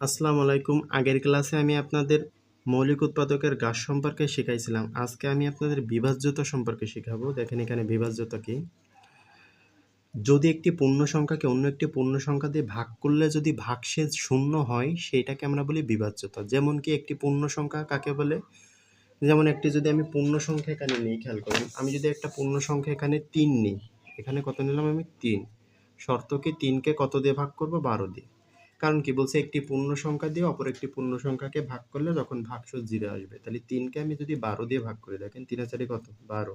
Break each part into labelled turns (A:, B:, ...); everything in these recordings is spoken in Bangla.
A: আসসালামু আলাইকুম। আগের ক্লাসে আমি আপনাদের মৌলিক উৎপাদকের গাছ সম্পর্কে শিখাইছিলাম। আজকে আমি আপনাদের বিভাজ্যতা সম্পর্কে শেখাবো। দেখেন এখানে বিভাজ্যতা কি? যদি একটি পূর্ণ সংখ্যাকে অন্য একটি পূর্ণ সংখ্যা দিয়ে ভাগ করলে যদি ভাগশেষ শূন্য হয় সেইটাকে আমরা বলি বিভাজ্যতা যেমন কি একটি পূর্ণ সংখ্যা কাকে বলে? যেমন একটি যদি আমি পূর্ণ সংখ্যা এখানে নিই, খেয়াল করেন। আমি যদি একটা পূর্ণ সংখ্যা এখানে তিন নিই, এখানে কত নিলাম আমি? তিন। শর্ত কি? তিনকে কত দিয়ে ভাগ করব? বারো দিয়ে। কারণ কি? বলছে একটি পূর্ণ সংখ্যা দিয়ে অপর একটি পূর্ণ সংখ্যাকে ভাগ করলে যখন ভাগশেষ জিরো আসবে। তাহলে তিনকে আমি যদি বারো দিয়ে ভাগ করে দেখেন, তিন হাজারে কত? বারো।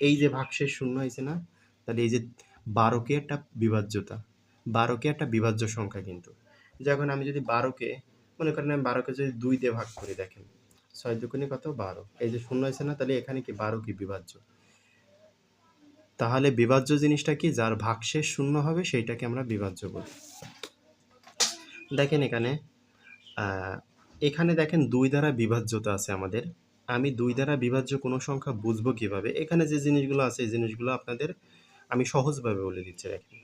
A: এই যে ভাগশেষ শূন্য হয়েছে না? তাহলে এই যে বারোকে একটা বিভাজ্যতা, বারোকে একটা বিভাজ্য সংখ্যা কিন্তু। যখন আমি যদি বারোকে, মনে করেন আমি বারোকে যদি দুই দিয়ে ভাগ করে দেখেন, ছয় দুগুণে কত? বারো। এই যে শূন্য হয়েছে না? তাহলে এখানে কি বারো কি বিভাজ্য? তাহলে বিভাজ্য জিনিসটা কি? যার ভাগশেষ শূন্য হবে, সেইটাকে আমরা বিভাজ্য বলি। দেখেন এখানে এখানে দেখেন দুই দ্বারা বিভাজ্যতা আছে আমাদের। আমি দুই দ্বারা বিভাজ্য কোনো সংখ্যা বুঝব কীভাবে? এখানে যে জিনিসগুলো আছে, এই জিনিসগুলো আপনাদের আমি সহজভাবে বলে দিচ্ছি, দেখেন।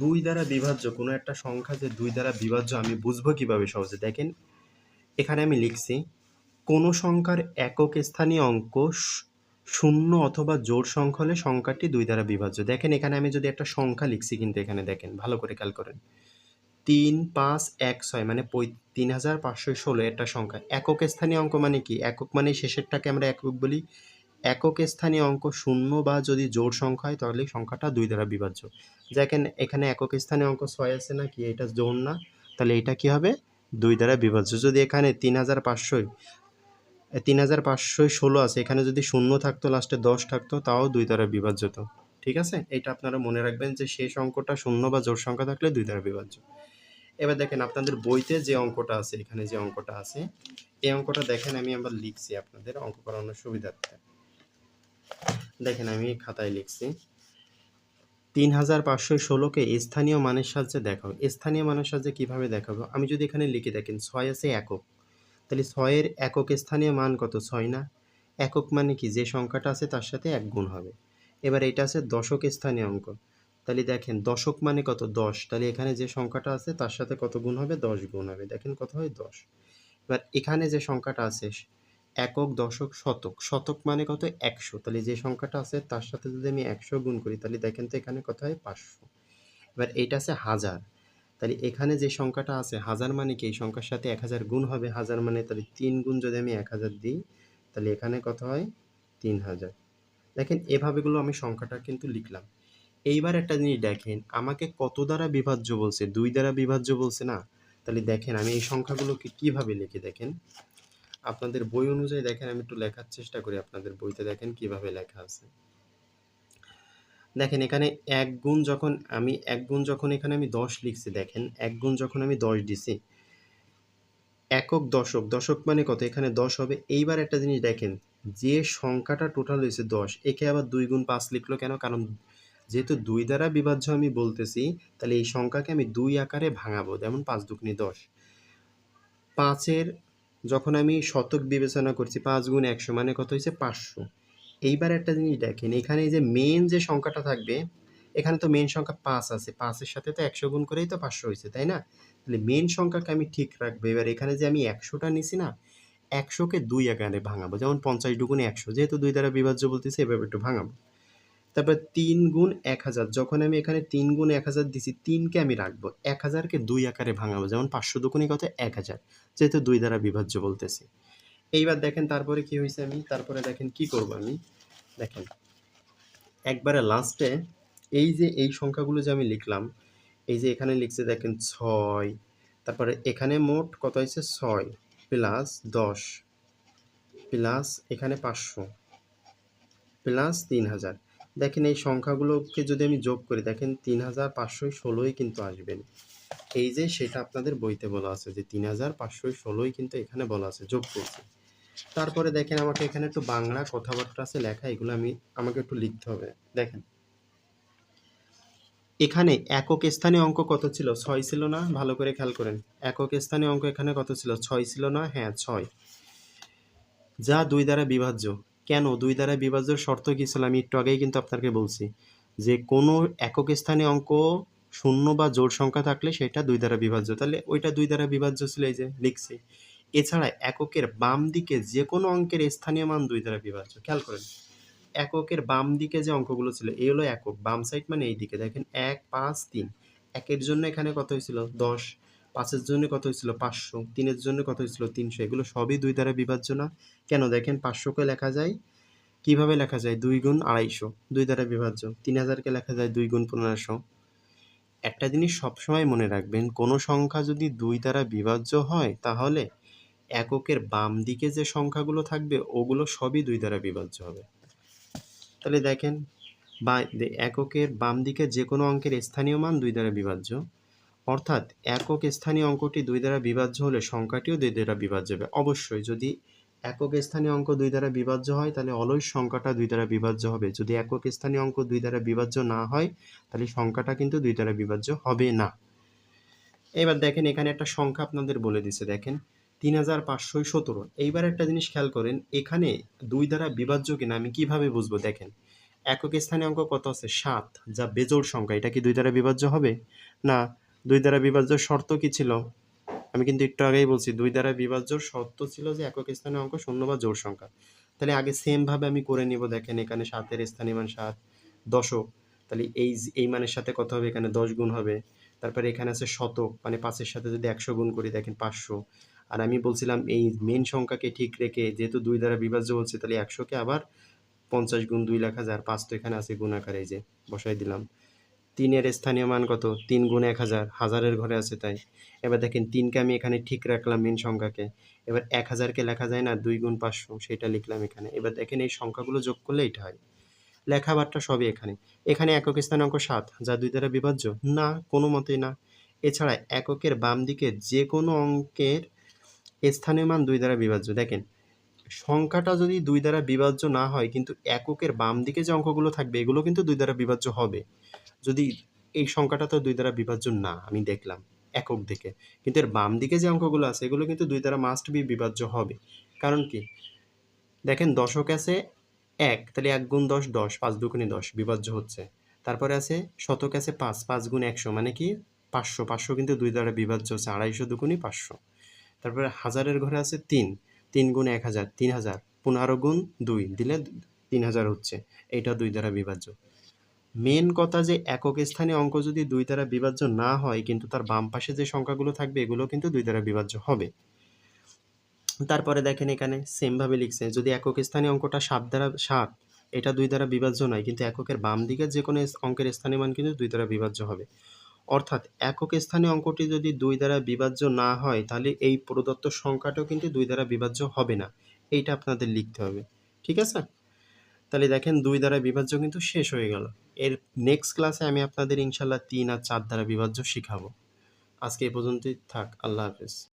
A: দুই দ্বারা বিভাজ্য, কোনো একটা সংখ্যা যে দুই দ্বারা বিভাজ্য আমি বুঝব কীভাবে সহজে? দেখেন, এখানে আমি লিখছি, কোনো সংখ্যার একক স্থানীয় অঙ্ক শূন্য অথবা জোড় সংখ্যা হলে সংখ্যাটি দুই দ্বারা বিভাজ্য। দেখেন, এখানে আমি যদি একটা সংখ্যা লিখছি কিন্তু এখানে দেখেন, ভালো করে খেয়াল করেন। তিন পাঁচ এক ছয় মানে তিন হাজার পাঁচশো ষোলো একটা সংখ্যা। একক স্থানীয় অঙ্ক মানে কি? একক মানে শেষেরটাকে আমরা একক বলি। একক স্থানীয় অঙ্ক শূন্য বা যদি জোড় সংখ্যা হয়, তাহলে সংখ্যাটা দুই দ্বারা বিভাজ্য। দেখেন এখানে একক স্থানীয় অঙ্ক ছয় আছে না কি? এটা জোড় না। তাহলে এটা কি হবে? দুই দ্বারা বিভাজ্য। যদি এখানে তিন হাজার পাঁচশোই তিন হাজার পাঁচশোই ষোলো আছে, এখানে যদি শূন্য থাকতো, লাস্টে দশ থাকতো, তাও দুই দ্বারা বিভাজ্য ঠিক আছে? এটা আপনারা মনে রাখবেন যে শেষ অঙ্কটা শূন্য বা জোড় সংখ্যা থাকলে দুই দ্বারা বিভাজ্য। এবার দেখেন আপনাদের বইতে যে অঙ্কটা আছে, এখানে যে অঙ্কটা আছে, এই অঙ্কটা দেখেন আমি আবার লিখছি আপনাদের অঙ্ক করানোর সুবিধার্থে। দেখেন আমি খাতায় লিখছি, তিন হাজার পাঁচশো ষোলোকে স্থানীয় মানের সাহায্যে দেখাও। স্থানীয় মানের সাহায্যে কীভাবে দেখাবো? আমি যদি এখানে লিখে, দেখেন ছয় আছে একক। তাহলে ছয়ের একক স্থানীয় মান কত? ছয় না। একক মানে কি? যে সংখ্যাটা আছে তার সাথে এক গুণ হবে। এবার এটা আছে দশক স্থানীয় অঙ্ক। তাহলে দেখেন দশক মানে কত? দশ। তাহলে এখানে যে সংখ্যাটা আছে, তার সাথে কত গুণ হবে? দশ গুণ হবে। দেখেন কত হয়? দশ। এবার এখানে যে সংখ্যাটা আছে, একক, দশক, শতক। শতক মানে কত? একশো। তাহলে যে সংখ্যাটা আছে, তার সাথে যদি আমি একশো গুণ করি, তাহলে দেখেন তো এখানে কত হয়? পাঁচশো। এবার এইটা আছে হাজার। তাহলে এখানে যে সংখ্যাটা আছে, হাজার মানে কি? এই সংখ্যার সাথে এক হাজার গুণ হবে। হাজার মানে তাহলে তিন গুণ যদি আমি এক হাজার দিই, তাহলে এখানে কত হয়? তিন হাজার। দেখেন এভাবেগুলো আমি সংখ্যাটা কিন্তু লিখলাম। এইবার একটা জিনিস দেখেন, আমাকে কত দ্বারা বিভাজ্য বলছে? দুই দ্বারা বিভাজ্য বলছে না? তাহলে দেখেন, আমি এই সংখ্যাগুলোকে কীভাবে লিখে দেখেন? আপনাদের বই অনুযায়ী দেখেন, আমি একটু লেখার চেষ্টা করি আপনাদের বইতে দেখেন কীভাবে লেখা আছে। দেখেন, এখানে এক গুণ যখন আমি, এক গুণ যখন এখানে আমি দশ লিখছি, দেখেন, এক গুণ যখন আমি দশ দিছি, একক দশক দশক মানে কত? এখানে দশ হবে। এইবার একটা জিনিস দেখেন, যে সংখ্যাটা টোটাল হয়েছে দশ, একে আবার দুই গুণ পাঁচ লিখলো কেন? কারণ যেহেতু দুই দ্বারা বিভাজ্য আমি বলতেছি, তাহলে এই সংখ্যাকে আমি দুই আকারে ভাঙাবো, যেমন পাঁচ দুগুণে দশ। পাঁচের যখন আমি শতক বিবেচনা করছি, পাঁচ গুণ একশো মানে কত হয়েছে? পাঁচশো। এইবার একটা জিনিস দেখেন, এখানে যে মেন যে সংখ্যাটা থাকবে, এখানে তো মেন সংখ্যা পাঁচ আছে, পাঁচের সাথে তো একশো গুণ করেই তো পাঁচশো হয়েছে, তাই না? তাহলে মেন সংখ্যাকে আমি ঠিক রাখব। এবার এখানে যে আমি একশোটা নিছি না, একশোকে দুই আকারে ভাঙাবো, যেমন পঞ্চাশ দুগুণে একশো, যেহেতু দুই দ্বারা বিভাজ্য বলতেছি, এভাবে একটু ভাঙাবো। তারপর তিন গুণ এক হাজার। যখন আমি এখানে তিন গুণ এক হাজার দিছি, তিনকে আমি রাখব। এক হাজারকে দুই আকারে ভাঙাবো, যেমন পাঁচশো দুগুণে কত? এক হাজার। যেহেতু দুই দ্বারা বিভাজ্য বলতেছি। এইবার দেখেন তারপরে কি হয়েছে আমি? তারপরে দেখেন কি করব আমি? দেখেন, একবারে লাস্টে এই যে এই সংখ্যাগুলো যে আমি লিখলাম, এই যে এখানে লিখছে দেখেন ছয়, তারপরে এখানে মোট কত হয়েছে ছয় প্লাস দশ, প্লাস এখানে পাঁচশো, প্লাস তিন হাজার। দেখেন এই সংখ্যাগুলোকে যদি আমি যোগ করি, দেখেন তিন হাজার পাঁচশো ষোলোই কিন্তু আসবেন। এই যে সেটা আপনাদের বইতে বলা আছে যে তিন হাজার পাঁচশো ষোলোই কিন্তু এখানে বলা আছে, যোগ করছি। তারপরে দেখেন আমাকে এখানে একটু বাংলা কথাবার্তা আছে লেখা, এগুলো আমি, আমাকে একটু লিখতে হবে। দেখেন। এখানে একক স্থানীয় অঙ্ক কত ছিল? ছয় ছিল না? ভালো করে খেয়াল করেন। একক স্থানীয় অঙ্ক এখানে কত ছিল? ছয় ছিল না? হ্যাঁ ছয়। যা দুই দ্বারা বিভাজ্য। কেন? দুই দ্বারা বিভাজ্য শর্ত কী ছিল? আমি একটু আগেই কিন্তু আপনাকে বলছি যে, কোনো একক স্থানে অঙ্ক শূন্য বা জোড় সংখ্যা থাকলে সেটা দুই দ্বারা বিভাজ্য। তাহলে ওইটা দুই দ্বারা বিভাজ্য ছিল এই যে, লিখছি। এছাড়া এককের বাম দিকে যে কোনো অঙ্কের স্থানীয় মান দুই দ্বারা বিভাজ্য। খেয়াল করেন, এককের বাম দিকে যে অঙ্কগুলো ছিল, এই হলো একক। বাম সাইড মানে এই দিকে। দেখেন, এক, পাঁচ, তিন। একের জন্য এখানে কত হয়েছিল? দশ। পাঁচের জন্য কত হয়েছিল? পাঁচশো। তিনের জন্য কত হয়েছিল? তিনশো। এগুলো সবই দুই দ্বারা বিভাজ্য না। কেন? দেখেন, পাঁচশোকে লেখা যায় কীভাবে লেখা যায়? দুই গুণ আড়াইশো। দুই দ্বারা বিভাজ্য। তিন হাজারকে লেখা যায় দুই গুণ পনেরোশো। একটা জিনিস সবসময় মনে রাখবেন, কোনো সংখ্যা যদি দুই দ্বারা বিভাজ্য হয়, তাহলে এককের বাম দিকে যে সংখ্যাগুলো থাকবে, ওগুলো সবই দুই দ্বারা বিভাজ্য হবে। তাহলে দেখেন, বা, এককের বাম দিকে যে কোনো অঙ্কের স্থানীয় মান দুই দ্বারা বিভাজ্য। অর্থাৎ একক স্থানীয় অঙ্কটি দুই দ্বারা বিভাজ্য হলে সংখ্যাটিও দুই দ্বারা বিভাজ্য হবে। অবশ্যই যদি একক স্থানীয় অঙ্ক দুই দ্বারা বিভাজ্য হয়, তাহলে অলয় সংখ্যাটা দুই দ্বারা বিভাজ্য হবে। যদি একক স্থানীয় অঙ্ক দুই দ্বারা বিভাজ্য না হয়, তাহলে সংখ্যাটা কিন্তু দুই দ্বারা বিভাজ্য হবে না। এবার দেখেন, এখানে একটা সংখ্যা আপনাদের বলে দিছে, দেখেন, তিন হাজার পাঁচশো সতেরো। এইবার একটা জিনিস খেয়াল করেন, এখানে দুই দ্বারা বিভাজ্য কিনা আমি কীভাবে বুঝব? দেখেন, একক স্থানীয় অঙ্ক কত আছে? সাত। যা বেজোড় সংখ্যা, এটা কি দুই দ্বারা বিভাজ্য হবে? না দুই দ্বারা বিভাজ্য শর্ত কি ছিল? আমি কিন্তু একটু আগেই বলছি, দুই দ্বারা বিভাজ্য শর্ত ছিল যে একক স্থানীয় অঙ্ক শূন্য বা জোর সংখ্যা। তাহলে আগে সেম ভাবে আমি করে নিব, দেখেন এখানে সাতের স্থানীয় মান সাত, দশক। তাহলে এই এই মানের সাথে কত হবে? এখানে দশ গুণ হবে। তারপরে এখানে আছে শতক মানে পাঁচের সাথে যদি একশো গুণ করি, দেখেন পাঁচশো। আর আমি বলছিলাম এই মেন সংখ্যাকে ঠিক রেখে, যেহেতু দুই দ্বারা বিভাজ্য বলছে তাহলে একশোকে আবার পঞ্চাশ গুণ দুই লেখা আর পাঁচ তো এখানে আছে গুণ আকারে এই যে বসাই দিলাম। তিনের স্থানীয় মান কত? তিন গুণ এক হাজার। হাজারের ঘরে আছে তাই। এবার দেখেন, তিনকে আমি এখানে ঠিক রাখলাম মেন সংখ্যাকে। এবার এক হাজারকে লেখা যায় না, দুই গুণ পাঁচশো, সেটা লিখলাম এখানে। এবার দেখেন, এই সংখ্যাগুলো যোগ করলে এটা হয়। লেখাবারটা সবই এখানে। এখানে একক স্থান অঙ্ক সাত, যা দুই দ্বারা বিভাজ্য? না, কোনো মতেই না। এছাড়া এককের বাম দিকে যে কোনো অঙ্কের স্থানীয় মান দুই দ্বারা বিভাজ্য। দেখেন, সংখ্যাটা যদি দুই দ্বারা বিভাজ্য না হয়, কিন্তু এককের বাম দিকে যে অঙ্কগুলো থাকবে, এগুলো কিন্তু দুই দ্বারা বিভাজ্য হবে। যদি এই সংখ্যাটা তো দুই দ্বারা বিভাজ্য না, আমি দেখলাম একক দিকে। কিন্তু এর বাম দিকে যে অঙ্কগুলো আছে, এগুলো কিন্তু দুই দ্বারা মাস্ট বি বিভাজ্য হবে। কারণ কি? দেখেন দশক আছে এক, তাহলে এক গুণ দশ দশ, পাঁচ দুগুণে দশ বিভাজ্য হচ্ছে। তারপরে আছে শতক আছে পাঁচ পাঁচ গুণ একশো মানে কি? পাঁচশো পাঁচশো কিন্তু দুই দ্বারা বিভাজ্য হচ্ছে, আড়াইশো দুগুণই পাঁচশো। তারপরে হাজারের ঘরে আছে তিন তিন গুণ এক হাজার, তিন হাজার, পনেরো গুণ দুই, দিলে তিন হাজার হচ্ছে। এটা দুই দ্বারা বিভাজ্য। মেন কথা যে একক স্থানে অঙ্ক যদি দুই দ্বারা বিভাজ্য না হয়, কিন্তু তার বাম পাশে যে সংখ্যাগুলো থাকবে এগুলো কিন্তু দুই দ্বারা বিভাজ্য হবে। তারপরে দেখেন এখানে সেমভাবে লিখছে, যদি একক স্থানীয় অঙ্কটা সাত দ্বারা, সাত, এটা দুই দ্বারা বিভাজ্য নয়, কিন্তু এককের বাম দিকের যে কোনো অঙ্কের স্থানীয় মান কিন্তু দুই দ্বারা বিভাজ্য হবে। অর্থাৎ একক স্থানীয় অঙ্কটি যদি দুই দ্বারা বিভাজ্য না হয়, তাহলে এই প্রদত্ত সংখ্যাটাও কিন্তু দুই দ্বারা বিভাজ্য হবে না। এইটা আপনাদের লিখতে হবে। ঠিক আছে? তাহলে দেখেন দুই দ্বারা বিভাজ্য কিন্তু শেষ হয়ে গেল। এর নেক্সট ক্লাসে আমি আপনাদের ইনশাল্লাহ তিন আর চার দ্বারা বিভাজ্য শিখাবো। আজকে এ পর্যন্তই থাক, আল্লাহ হাফেজ।